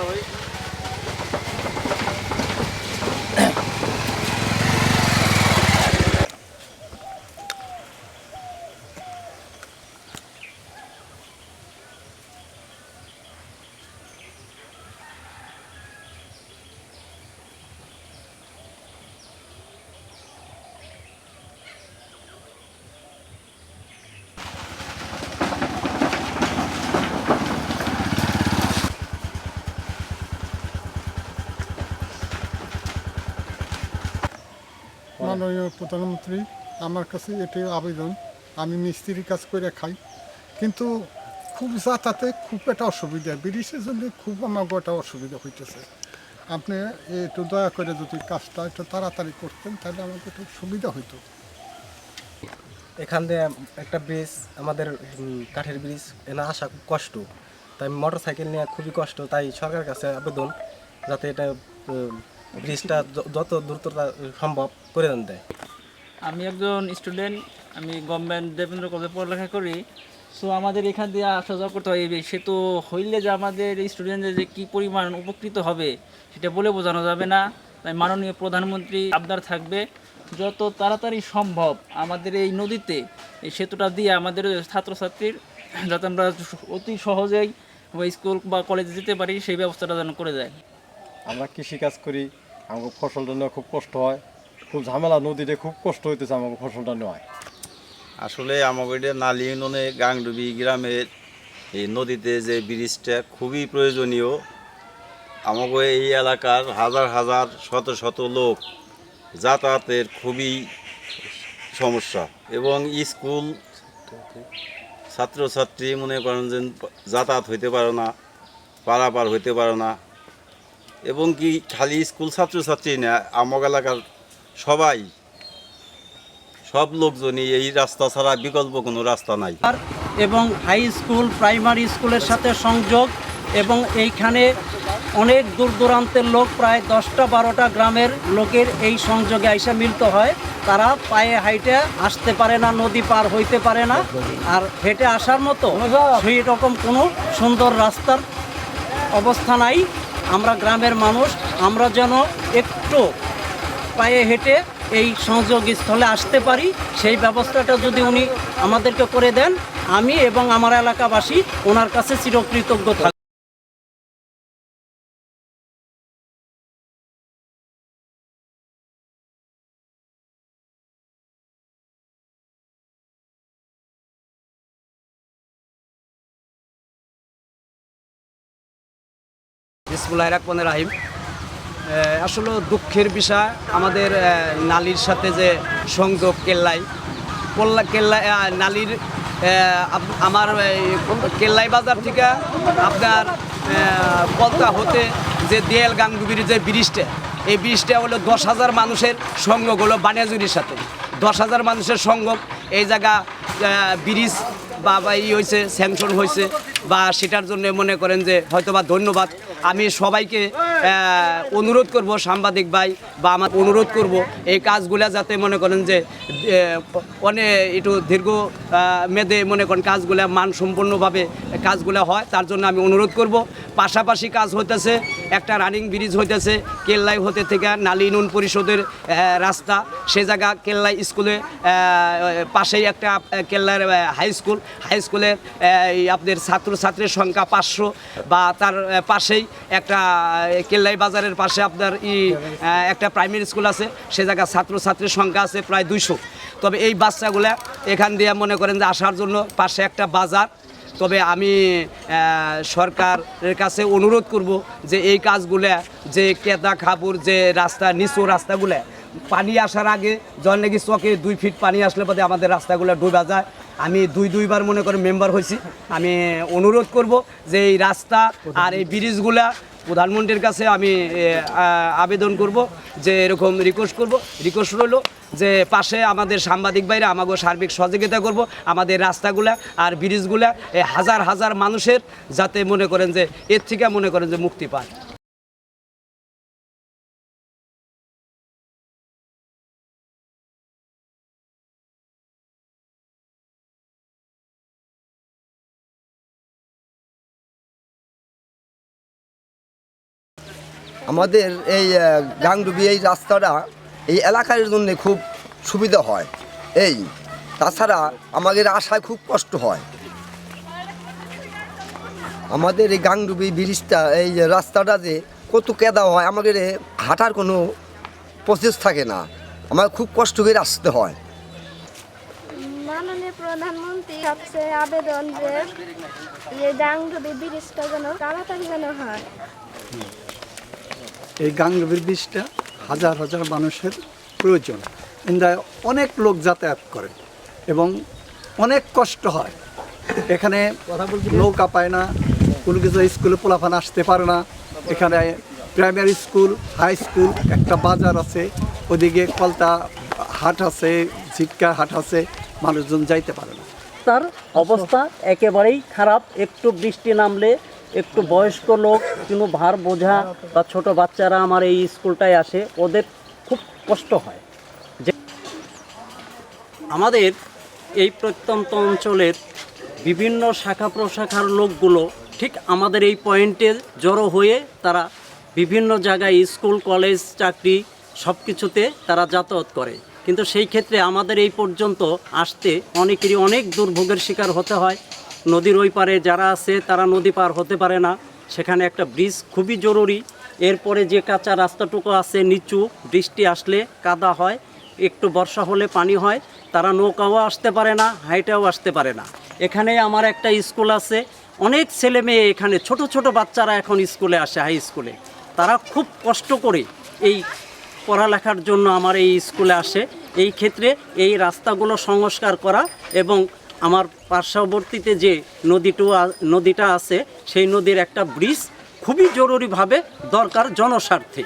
সবাই মাননীয় প্রধানমন্ত্রী, আমার কাছে এটি আবেদন, আমি মিস্ত্রি কাজ করে খাই। কিন্তু খুব যাতায়াতে খুব একটা অসুবিধা ব্রিটিশের জন্য খুব আমার একটা অসুবিধা হইতেছে। আপনি একটু দয়া করে যদি কাজটা একটু তাড়াতাড়ি করতেন, তাহলে আমাকে একটু সুবিধা হইতো। এখান দিয়ে একটা ব্রিজ, আমাদের কাঠের ব্রিজ, এনে আসা খুব কষ্ট। তাই মোটর সাইকেল নিয়ে খুবই কষ্ট, তাই সরকারের কাছে আবেদন, যাতে এটা ব্রিজটা যত দ্রুততা সম্ভব করে দেয়। আমি একজন স্টুডেন্ট, আমি গভর্নমেন্ট দেবেন্দ্র কলেজে পড়ালেখা করি। সো আমাদের এখান দিয়ে আসা যাওয়া করতে হয় সে তো হইলে যে আমাদের স্টুডেন্টদের যে কী পরিমাণ উপকৃত হবে, সেটা বলে বোঝানো যাবে না। তাই মাননীয় প্রধানমন্ত্রী আবদার থাকবে, যত তাড়াতাড়ি সম্ভব আমাদের এই নদীতে এই সেতুটা দিয়ে আমাদের ছাত্রছাত্রীর, যাতে আমরা অতি সহজেই স্কুল বা কলেজে যেতে পারি, সেই ব্যবস্থাটা যেন করে দেয়। আমরা কৃষি কাজ করি, আমাকে ফসলটা নেওয়া খুব কষ্ট হয়। খুব ঝামেলা, নদীতে খুব কষ্ট হইতেছে আমাকে ফসলটা নেওয়ায়। আসলে আমাকে নালী ইউনিয়নে গাংডুবি গ্রামের এই নদীতে যে ব্রিজটা খুবই প্রয়োজনীয়। আমাকে এই এলাকার হাজার হাজার, শত শত লোক যাতায়াতের খুবই সমস্যা এবং স্কুল ছাত্রছাত্রী মনে করেন যে যাতায়াত হইতে পারে না, পারাপার হইতে পারে না। এবং কি খালি স্কুল ছাত্রছাত্রী না আমক এলাকার সবাই সব লোকজনই এই রাস্তা ছাড়া বিকল্প কোনো রাস্তা নাই। আর এবং হাই স্কুল প্রাইমারি স্কুলের সাথে সংযোগ এবং এইখানে অনেক দূর দূরান্তের লোক প্রায় দশটা বারোটা গ্রামের লোকের এই সংযোগে আইসা মিলিত হয়। তারা পায়ে হাইটে আসতে পারে না নদী পার হইতে পারে না। আর হেঁটে আসার মতো সেই রকম কোনো সুন্দর রাস্তার অবস্থা নাই। আমরা গ্রামের মানুষ, আমরা যেন একটু পায়ে হেঁটে এই সংযোগ স্থলে আসতে পারি, সেই ব্যবস্থাটা যদি উনি আমাদেরকে করে দেন, আমি এবং আমার এলাকাবাসী ওনার কাছে চিরকৃতজ্ঞ থাকব বিসমুল্লাহ রহমান রাহিম। আসলে দুঃখের বিষয়, আমাদের নালির সাথে যে সংযোগ কেল্লাই কল্লা কেল্লা নালির আমার কেল্লাই বাজার থেকে আপনার পলতা হতে যে দিয়াল গাঙ্গুবির যে ব্রিজটা, এই ব্রিজটা হলো দশ হাজার মানুষের সংযোগ হলো বানিয়াজুরির সাথে। দশ হাজার মানুষের সংযোগ, এই জায়গা ব্রিজ বা ই হয়েছে স্যাংশন হয়েছে বা সেটার জন্য মনে করেন যে হয়তোবা ধন্যবাদ। আমি সবাইকে অনুরোধ করব সাংবাদিক ভাই বা আমার অনুরোধ করব এই কাজগুলো যাতে মনে করেন যে অনেক একটু দীর্ঘ মেদে মনে করেন কাজগুলো মানসম্পন্নভাবে কাজগুলো হয়, তার জন্য আমি অনুরোধ করব। পাশাপাশি কাজ হইতেছে, একটা রানিং ব্রিজ হইতেছে, কেল্লাই হতে থেকে নালী নুন পরিষদের রাস্তা। সে জায়গা কেল্লাই স্কুলে পাশেই একটা কেল্লার হাই স্কুল হাই স্কুলের আপনাদের ছাত্রছাত্রীর সংখ্যা পাঁচশো বা তার পাশেই একটা কেল্লাই বাজারের পাশে আপনার ই একটা প্রাইমারি স্কুল আছে। সে জায়গা ছাত্রছাত্রীর সংখ্যা আছে প্রায় দুইশো। তবে এই বাচ্চাগুলা এখান দিয়ে মনে করেন যে আসার জন্য পাশে একটা বাজার তবে আমি সরকারের কাছে অনুরোধ করব যে এই কাজগুলো, যে কেদা খাবুর যে রাস্তা, নিচু রাস্তাগুলা পানি আসার আগে যখন নাকি চকে দুই ফিট পানি আসলে পরে আমাদের রাস্তাগুলো ডুবা যায়। আমি দুই, দুইবার মনে করে মেম্বার হয়েছি। আমি অনুরোধ করব যে এই রাস্তা আর এই ব্রিজগুলা প্রধানমন্ত্রীর কাছে আমি আবেদন করব, যে এরকম রিকোয়েস্ট করব। রিকোয়েস্ট রইল যে পাশে আমাদের সাংবাদিক বাইরে আমাকে সার্বিক সহযোগিতা করব, আমাদের রাস্তাগুলা আর ব্রিজগুলা এই হাজার হাজার মানুষের যাতে মনে করেন যে, এর থেকে মনে করেন যে মুক্তি পায়। আমাদের এই গাংডুবি এই রাস্তাটা এই এলাকার জন্য খুব সুবিধা হয়। এই, তাছাড়া আমাদের আসায় খুব কষ্ট হয়। আমাদের এই গাংডুবি ব্রিজটা, এই রাস্তাটা যে কত কেদা হয়, আমাদের হাঁটার কোনো প্রসেস থাকে না। আমার খুব কষ্ট করে আসতে হয়। প্রধানমন্ত্রী আবেদন যে ডাংডুবি ব্রিজটা যেন তাড়াতাড়ি যেন হয়। এই গাঙ্গবীর বীজটা হাজার হাজার মানুষের প্রয়োজন। ইন্দায় অনেক লোক যাতায়াত করে এবং অনেক কষ্ট হয়। এখানে নৌকা পায় না কোনো কিছু স্কুলে পোলাফান আসতে পারে না। এখানে প্রাইমারি স্কুল হাই স্কুল একটা বাজার আছে। ওদিকে কলতা হাট আছে ঝিটকা হাট আছে মানুষজন যাইতে পারে না। তার অবস্থা একেবারেই খারাপ। একটু বৃষ্টি নামলে একটু বয়স্ক লোক কোনো ভার বোঝা বা ছোট বাচ্চারা আমার এই স্কুলটায় আসে, ওদের খুব কষ্ট হয়। যে আমাদের এই প্রত্যন্ত অঞ্চলের বিভিন্ন শাখা প্রশাখার লোকগুলো ঠিক আমাদের এই পয়েন্টে জড়ো হয়ে তারা বিভিন্ন জায়গায় স্কুল, কলেজ, চাকরি সব কিছুতে তারা যাতায়াত করে। কিন্তু সেই ক্ষেত্রে আমাদের এই পর্যন্ত আসতে অনেকেরই অনেক দুর্ভোগের শিকার হতে হয়। নদীর ওই পারে যারা আছে, তারা নদী পার হতে পারে না। সেখানে একটা ব্রিজ খুবই জরুরি। এরপরে যে কাঁচা রাস্তাটুকু আছে, নিচু বৃষ্টি আসলে কাদা হয়, একটু বর্ষা হলে পানি হয়। তারা নৌকাও আসতে পারে না, হাইটাও আসতে পারে না। এখানে আমার একটা স্কুল আছে। অনেক ছেলে মেয়ে এখানে, ছোট ছোট বাচ্চারা এখন স্কুলে আসে, হাই স্কুলে। তারা খুব কষ্ট করে এই পড়ালেখার জন্য আমার এই স্কুলে আসে। এই ক্ষেত্রে এই রাস্তাগুলো সংস্কার করা এবং আমার পার্শ্ববর্তীতে যে নদীটু নদীটা আছে সেই নদীর একটা ব্রিজ খুবই জরুরিভাবে দরকার জনস্বার্থে।